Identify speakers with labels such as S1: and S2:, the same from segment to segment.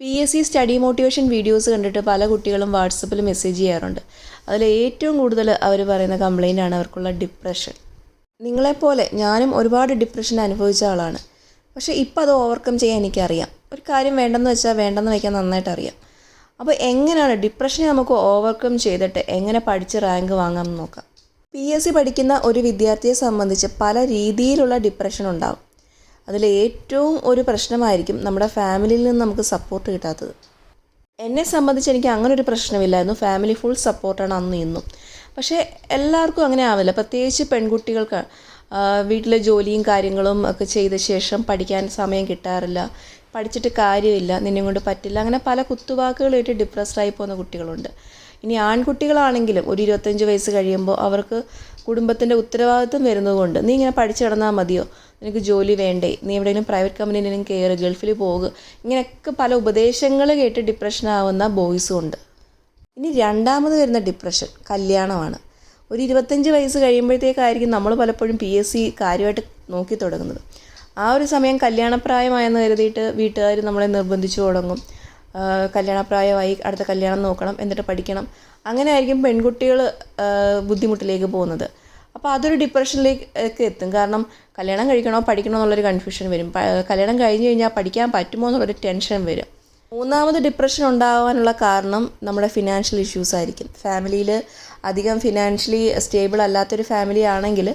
S1: P S C study motivation videos കണ്ടിട്ട് പല കുട്ടികളും വാട്സപ്പിൽ മെസ്സേജ് ചെയ്യാറുണ്ട്. അതിൽ ഏറ്റവും കൂടുതൽ അവർ പറയുന്ന കംപ്ലൈന്റ് ആണ് അവർക്കുള്ള ഡിപ്രഷൻ നിങ്ങളെപ്പോലെ ഞാനും ഒരുപാട് ഡിപ്രഷൻ അനുഭവിച്ച ആളാണ്. പക്ഷേ ഇപ്പം അത് ഓവർകം ചെയ്യാൻ എനിക്കറിയാം. ഒരു കാര്യം വേണ്ടെന്ന് വെച്ചാൽ വേണ്ടെന്ന് വയ്ക്കാൻ നന്നായിട്ട് അറിയാം. അപ്പോൾ എങ്ങനെയാണ് ഡിപ്രഷനെ നമുക്ക് ഓവർകം ചെയ്തിട്ട് എങ്ങനെ പഠിച്ച് റാങ്ക് വാങ്ങാമെന്ന് നോക്കാം. പി എസ് സി പഠിക്കുന്ന ഒരു വിദ്യാർത്ഥിയെ സംബന്ധിച്ച് പല രീതിയിലുള്ള ഡിപ്രഷൻ ഉണ്ടാകും അതിൽ ഏറ്റവും ഒരു പ്രശ്നമായിരിക്കും നമ്മുടെ ഫാമിലിയിൽ നിന്ന് നമുക്ക് സപ്പോർട്ട് കിട്ടാത്തത്. എന്നെ സംബന്ധിച്ച് എനിക്ക് അങ്ങനെ ഒരു പ്രശ്നമില്ലായിരുന്നു. ഫാമിലി ഫുൾ സപ്പോർട്ടാണ് അന്ന് ഇന്നും. പക്ഷേ എല്ലാവർക്കും അങ്ങനെ ആവില്ല. പ്രത്യേകിച്ച് പെൺകുട്ടികൾക്ക് വീട്ടിലെ ജോലിയും കാര്യങ്ങളും ഒക്കെ ചെയ്ത ശേഷം പഠിക്കാൻ സമയം കിട്ടാറില്ല. പഠിച്ചിട്ട് കാര്യമില്ല. നിന്നെ കൊണ്ട് പറ്റില്ല. അങ്ങനെ പല കുത്തുവാക്കുകളായിട്ട് ഡിപ്രസ്ഡായി പോകുന്ന കുട്ടികളുണ്ട്. ഇനി ആൺകുട്ടികളാണെങ്കിലും ഒരു ഇരുപത്തഞ്ച് വയസ്സ് കഴിയുമ്പോൾ അവർക്ക് കുടുംബത്തിന്റെ ഉത്തരവാദിത്വം വരുന്നതുകൊണ്ട് നീ ഇങ്ങനെ പഠിച്ചു കിടന്നാൽ മതിയോ? നിനക്ക് ജോലി വേണ്ടേ? നീ എവിടെയെങ്കിലും പ്രൈവറ്റ് കമ്പനിയിലും കയറി ഗൾഫിൽ പോകുക ഇങ്ങനെയൊക്കെ പല ഉപദേശങ്ങൾ കേട്ട് ഡിപ്രഷൻ ആവുന്ന ബോയ്സും ഉണ്ട്. ഇനി രണ്ടാമത് വരുന്ന ഡിപ്രഷൻ കല്യാണമാണ്. ഒരു ഇരുപത്തഞ്ച് വയസ്സ് കഴിയുമ്പോഴത്തേക്കായിരിക്കും നമ്മൾ പലപ്പോഴും പി എസ് സി കാര്യമായിട്ട് നോക്കി തുടങ്ങുന്നത്. ആ ഒരു സമയം കല്യാണപ്രായമായെന്ന് കരുതിയിട്ട് വീട്ടുകാർ നമ്മളെ നിർബന്ധിച്ചു തുടങ്ങും. കല്യാണപ്രായമായി അടുത്ത കല്യാണം നോക്കണം എന്നിട്ട് പഠിക്കണം. അങ്ങനെ ആയിരിക്കും പെൺകുട്ടികൾ ബുദ്ധിമുട്ടിലേക്ക് പോകുന്നത്. അപ്പോൾ അതൊരു ഡിപ്രഷനിലേക്ക് എത്തും. കാരണം കല്യാണം കഴിക്കണോ പഠിക്കണോ എന്നുള്ളൊരു കൺഫ്യൂഷൻ വരും. കല്യാണം കഴിഞ്ഞ് കഴിഞ്ഞാൽ പഠിക്കാൻ പറ്റുമോ എന്നുള്ളൊരു ടെൻഷൻ വരും. മൂന്നാമത് ഡിപ്രഷൻ ഉണ്ടാകാനുള്ള കാരണം നമ്മുടെ ഫിനാൻഷ്യൽ ഇഷ്യൂസ് ആയിരിക്കും. ഫാമിലിയിൽ അധികം ഫിനാൻഷ്യലി സ്റ്റേബിൾ അല്ലാത്തൊരു ഫാമിലി ആണെങ്കിൽ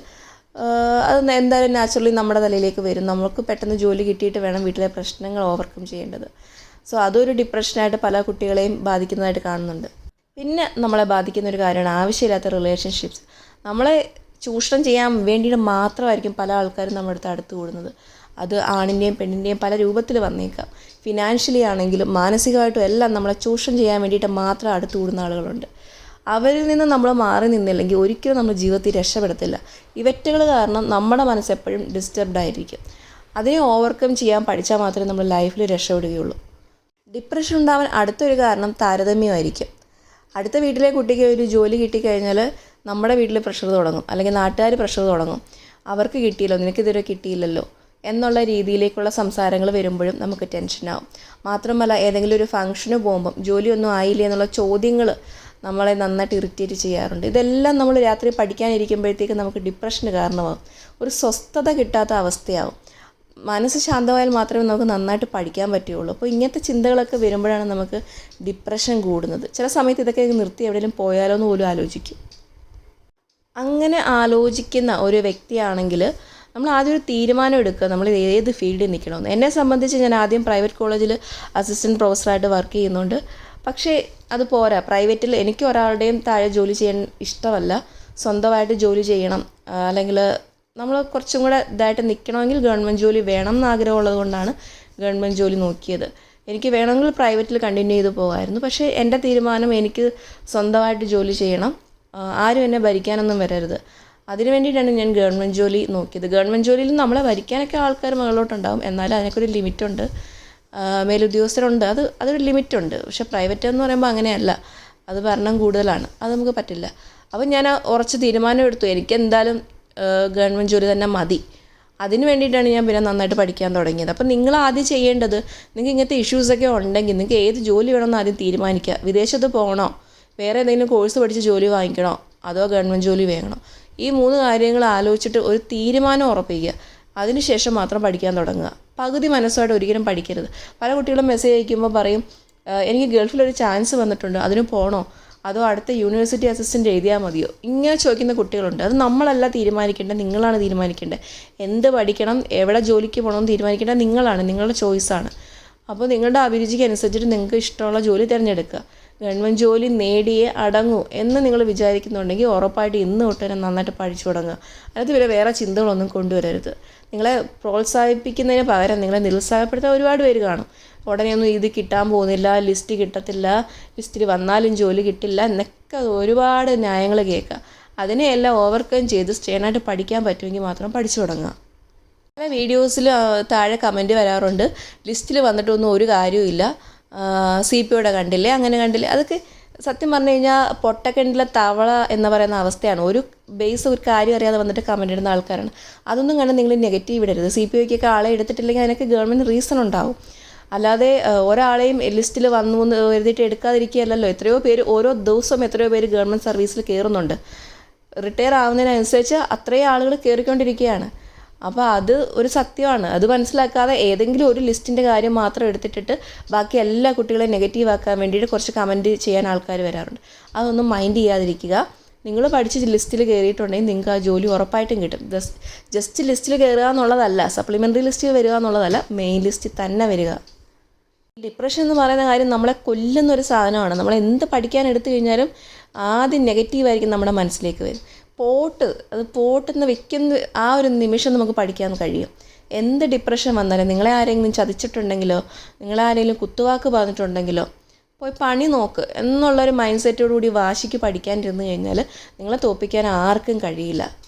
S1: അത് എന്തായാലും നാച്ചുറലി നമ്മുടെ തലയിലേക്ക് വരും. നമുക്ക് പെട്ടെന്ന് ജോലി കിട്ടിയിട്ട് വേണം വീട്ടിലെ പ്രശ്നങ്ങൾ ഓവർകം ചെയ്യേണ്ടത്. സോ അതൊരു ഡിപ്രഷനായിട്ട് പല കുട്ടികളെയും ബാധിക്കുന്നതായിട്ട് കാണുന്നുണ്ട്. പിന്നെ നമ്മളെ ബാധിക്കുന്ന ഒരു കാര്യമാണ് ആവശ്യമില്ലാത്ത റിലേഷൻഷിപ്സ് നമ്മളെ ചൂഷണം ചെയ്യാൻ വേണ്ടിയിട്ട് മാത്രമായിരിക്കും പല ആൾക്കാരും നമ്മുടെ അടുത്ത് അടുത്ത് കൂടുന്നത്. അത് ആണിന്റെയും പെണ്ണിന്റെയും പല രൂപത്തിൽ വന്നേക്കാം. ഫിനാൻഷ്യലി ആണെങ്കിലും മാനസികമായിട്ടും എല്ലാം നമ്മളെ ചൂഷണം ചെയ്യാൻ വേണ്ടിയിട്ട് മാത്രം അടുത്ത് കൂടുന്ന ആളുകളുണ്ട്. അവരിൽ നിന്ന് നമ്മൾ മാറി നിന്നില്ലെങ്കിൽ ഒരിക്കലും നമ്മൾ ജീവിതത്തിൽ രക്ഷപ്പെടത്തില്ല. ഇവറ്റകൾ കാരണം നമ്മുടെ മനസ്സ് എപ്പോഴും ഡിസ്റ്റർബ്ഡ് ആയിരിക്കും. അതിനെ ഓവർകം ചെയ്യാൻ പഠിച്ചാൽ മാത്രമേ നമ്മൾ ലൈഫിൽ രക്ഷപ്പെടുകയുള്ളൂ. ഡിപ്രഷൻ ഉണ്ടാവാൻ അടുത്തൊരു കാരണം താരതമ്യമായിരിക്കും. അടുത്ത വീട്ടിലെ കുട്ടിക്ക് ഒരു ജോലി കിട്ടിക്കഴിഞ്ഞാൽ നമ്മുടെ വീട്ടിൽ പ്രഷർ തുടങ്ങും. അല്ലെങ്കിൽ നാട്ടുകാർ പ്രഷർ തുടങ്ങും. അവർക്ക് കിട്ടിയില്ലോ നിനക്കിതുവരെ കിട്ടിയില്ലല്ലോ എന്നുള്ള രീതിയിലേക്കുള്ള സംസാരങ്ങൾ വരുമ്പോഴും നമുക്ക് ടെൻഷനാവും മാത്രമല്ല ഏതെങ്കിലും ഒരു ഫംഗ്ഷന് പോകുമ്പം ജോലിയൊന്നും ആയില്ലേ എന്നുള്ള ചോദ്യങ്ങൾ നമ്മളെ നന്നായിട്ട് ഇറിറ്റേറ്റ് ചെയ്യാറുണ്ട്. ഇതെല്ലാം നമ്മൾ രാത്രി പഠിക്കാനിരിക്കുമ്പോഴത്തേക്ക് നമുക്ക് ഡിപ്രഷന് കാരണമാകും. ഒരു സ്വസ്ഥത കിട്ടാത്ത അവസ്ഥയാവും. മനസ്സ് ശാന്തമായാൽ മാത്രമേ നമുക്ക് നന്നായിട്ട് പഠിക്കാൻ പറ്റുകയുള്ളൂ. അപ്പോൾ ഇങ്ങനത്തെ ചിന്തകളൊക്കെ വരുമ്പോഴാണ് നമുക്ക് ഡിപ്രഷൻ കൂടുന്നത്. ചില സമയത്ത് ഇതൊക്കെ നിർത്തി എവിടെയെങ്കിലും പോയാലോ എന്ന് പോലും ആലോചിക്കും. അങ്ങനെ ആലോചിക്കുന്ന ഒരു വ്യക്തിയാണെങ്കിൽ നമ്മൾ ആദ്യം ഒരു തീരുമാനം എടുക്കുക. നമ്മൾ ഏത് ഫീൽഡിൽ നിൽക്കണമെന്ന്. എന്നെ സംബന്ധിച്ച് ഞാൻ ആദ്യം പ്രൈവറ്റ് കോളേജിൽ അസിസ്റ്റന്റ് പ്രൊഫസറായിട്ട് വർക്ക് ചെയ്യുന്നുണ്ട്. പക്ഷേ അത് പോരാ. പ്രൈവറ്റിൽ എനിക്ക് ഒരാളുടെയും താഴെ ജോലി ചെയ്യാൻ ഇഷ്ടമല്ല. സ്വന്തമായിട്ട് ജോലി ചെയ്യണം. അല്ലെങ്കിൽ നമ്മൾ കുറച്ചും കൂടെ ഇതായിട്ട് നിൽക്കണമെങ്കിൽ ഗവൺമെന്റ് ജോലി വേണം എന്നാഗ്രഹമുള്ളത് കൊണ്ടാണ് ഗവൺമെന്റ് ജോലി നോക്കിയത്. എനിക്ക് വേണമെങ്കിൽ പ്രൈവറ്റിൽ കണ്ടിന്യൂ ചെയ്ത് പോകാമായിരുന്നു പക്ഷേ എന്റെ തീരുമാനം എനിക്ക് സ്വന്തമായിട്ട് ജോലി ചെയ്യണം. ആരും എന്നെ ഭരിക്കാനൊന്നും വരരുത്. അതിന് വേണ്ടിയിട്ടാണ് ഞാൻ ഗവൺമെന്റ് ജോലി നോക്കിയത്. ഗവൺമെന്റ് ജോലിയിൽ നമ്മളെ ഭരിക്കാനൊക്കെ ആൾക്കാർ മുകളിലോട്ടുണ്ടാവും. എന്നാലും അതിനൊക്കെ ഒരു ലിമിറ്റുണ്ട്. മേലുദ്യോഗസ്ഥരുണ്ട്. അത് അതൊരു ലിമിറ്റുണ്ട്. പക്ഷേ പ്രൈവറ്റ് എന്ന് പറയുമ്പോൾ അങ്ങനെയല്ല. അത് ഭരണം കൂടുതലാണ്. അത് നമുക്ക് പറ്റില്ല. അപ്പം ഞാൻ ഉറച്ച തീരുമാനം എടുത്തു. എനിക്ക് എന്തായാലും ഗവൺമെന്റ് ജോലി തന്നെ മതി. അതിന് വേണ്ടിയിട്ടാണ് ഞാൻ പിന്നെ നന്നായിട്ട് പഠിക്കാൻ തുടങ്ങിയത്. അപ്പം നിങ്ങൾ ആദ്യം ചെയ്യേണ്ടത് നിങ്ങൾക്ക് ഇങ്ങനത്തെ ഇഷ്യൂസൊക്കെ ഉണ്ടെങ്കിൽ നിങ്ങൾക്ക് ഏത് ജോലി വേണമെന്ന് ആദ്യം തീരുമാനിക്കുക. വിദേശത്ത് പോകണോ? വേറെ ഏതെങ്കിലും കോഴ്സ് പഠിച്ച് ജോലി വാങ്ങിക്കണോ? അതോ ഗവൺമെന്റ് ജോലി വേണോ? ഈ മൂന്ന് കാര്യങ്ങൾ ആലോചിച്ചിട്ട് ഒരു തീരുമാനം ഉറപ്പിക്കുക. അതിനുശേഷം മാത്രം പഠിക്കാൻ തുടങ്ങുക. പകുതി മനസ്സോടെ ഒരിക്കലും പഠിക്കരുത്. പല കുട്ടികളും മെസ്സേജ് അയക്കുമ്പോൾ പറയും "ആ, എനിക്ക് ഗൾഫിലൊരു ചാൻസ് വന്നിട്ടുണ്ട്. അതിന് പോകണോ അതോ അടുത്ത യൂണിവേഴ്സിറ്റി അസിസ്റ്റന്റ് എഴുതിയാൽ മതിയോ? ഇങ്ങനെ ചോദിക്കുന്ന കുട്ടികളുണ്ട്. അത് നമ്മളല്ല തീരുമാനിക്കേണ്ടത് നിങ്ങളാണ് തീരുമാനിക്കേണ്ടത്. എന്ത് പഠിക്കണം എവിടെ ജോലിക്ക് പോകണമെന്ന് തീരുമാനിക്കേണ്ടത് നിങ്ങളാണ് നിങ്ങളുടെ ചോയ്സാണ് അപ്പോൾ നിങ്ങളുടെ അഭിരുചിക്ക് അനുസരിച്ചിട്ട് നിങ്ങൾക്ക് ഇഷ്ടമുള്ള ജോലി തിരഞ്ഞെടുക്കുക. ഗവൺമെന്റ് ജോലി നേടിയേ അടങ്ങൂ എന്ന് നിങ്ങൾ വിചാരിക്കുന്നുണ്ടെങ്കിൽ ഉറപ്പായിട്ട് ഇന്ന് തൊട്ട് തന്നെ നന്നായിട്ട് പഠിച്ചു തുടങ്ങുക. അതിനകത്ത് പിന്നെ വേറെ ചിന്തകളൊന്നും കൊണ്ടുവരരുത്. നിങ്ങളെ പ്രോത്സാഹിപ്പിക്കുന്നതിന് പകരം നിങ്ങളെ നിരുത്സാഹപ്പെടുത്താൻ ഒരുപാട് പേര് കാണും. ഉടനെ ഒന്നും ഇത് കിട്ടാൻ പോകുന്നില്ല ലിസ്റ്റ് കിട്ടത്തില്ല ലിസ്റ്റിൽ വന്നാലും ജോലി കിട്ടില്ല എന്നൊക്കെ ഒരുപാട് ന്യായങ്ങൾ കേൾക്കുക. അതിനെയെല്ലാം ഓവർകം ചെയ്ത് സ്റ്റേണായിട്ട് പഠിക്കാൻ പറ്റുമെങ്കിൽ മാത്രം പഠിച്ചു തുടങ്ങുക. പല വീഡിയോസിൽ താഴെ കമന്റ് വരാറുണ്ട്. ലിസ്റ്റിൽ വന്നിട്ടൊന്നും ഒരു കാര്യവുമില്ല സി പി ഒയുടെ കണ്ടില്ലേ അങ്ങനെ കണ്ടില്ലേ. അതൊക്കെ സത്യം പറഞ്ഞു കഴിഞ്ഞാൽ പൊട്ടക്കിണ്ടിലെ തവള എന്ന് പറയുന്ന അവസ്ഥയാണ്. ഒരു ബേസ് ഒരു കാര്യം അറിയാതെ വന്നിട്ട് കമന്റ് ഇടുന്ന ആൾക്കാരാണ്. അതൊന്നും കണ്ട് നിങ്ങൾ നെഗറ്റീവ് ഇടരുത്. സി പി ഒക്കെ ആളെ എടുത്തിട്ടില്ലെങ്കിൽ അതിനൊക്കെ ഗവൺമെന്റ് റീസൺ ഉണ്ടാവും. അല്ലാതെ ഒരാളെയും ലിസ്റ്റിൽ വന്നു എന്ന് എഴുതിയിട്ട് എടുക്കാതിരിക്കുകയല്ലല്ലോ. എത്രയോ പേര് ഓരോ ദിവസവും എത്രയോ പേര് ഗവൺമെന്റ് സർവീസിൽ കയറുന്നുണ്ട്. റിട്ടയർ ആവുന്നതിനനുസരിച്ച് അത്രയും ആളുകൾ കയറിക്കൊണ്ടിരിക്കുകയാണ്. അപ്പോൾ അത് ഒരു സത്യമാണ്. അത് മനസ്സിലാക്കാതെ ഏതെങ്കിലും ഒരു ലിസ്റ്റിന്റെ കാര്യം മാത്രം എടുത്തിട്ടിട്ട് ബാക്കി എല്ലാ കുട്ടികളെയും നെഗറ്റീവ് ആക്കാൻ വേണ്ടിയിട്ട് കുറച്ച് കമന്റ് ചെയ്യാൻ ആൾക്കാർ വരാറുണ്ട്. അതൊന്നും മൈൻഡ് ചെയ്യാതിരിക്കുക. നിങ്ങൾ പഠിച്ച് ലിസ്റ്റിൽ കയറിയിട്ടുണ്ടെങ്കിൽ നിങ്ങൾക്ക് ആ ജോലി ഉറപ്പായിട്ടും കിട്ടും. ജസ്റ്റ് ലിസ്റ്റിൽ കയറുക എന്നുള്ളതല്ല സപ്ലിമെന്ററി ലിസ്റ്റിൽ വരിക എന്നുള്ളതല്ല മെയിൻ ലിസ്റ്റിൽ തന്നെ വരിക. ഡിപ്രഷൻ എന്ന് പറയുന്ന കാര്യം നമ്മളെ കൊല്ലുന്ന ഒരു സാധനമാണ്. നമ്മൾ എന്ത് പഠിക്കാൻ എടുത്തു കഴിഞ്ഞാലും ആദ്യം നെഗറ്റീവായിരിക്കും നമ്മുടെ മനസ്സിലേക്ക് വരും. പോട്ട് അത് പോട്ടെന്ന് വെക്കുന്ന ആ ഒരു നിമിഷം നമുക്ക് പഠിക്കാൻ കഴിയും. എന്ത് ഡിപ്രഷൻ വന്നാലും നിങ്ങളെ ആരെങ്കിലും ചതിച്ചിട്ടുണ്ടെങ്കിലോ നിങ്ങളെ ആരെങ്കിലും കുത്തുവാക്ക് പറഞ്ഞിട്ടുണ്ടെങ്കിലോ പോയി പണി നോക്ക് എന്നുള്ളൊരു മൈൻഡ് സെറ്റോടു കൂടി വാശിക്ക് പഠിക്കാനിരുന്നു കഴിഞ്ഞാൽ നിങ്ങളെ തോപ്പിക്കാൻ ആർക്കും കഴിയില്ല.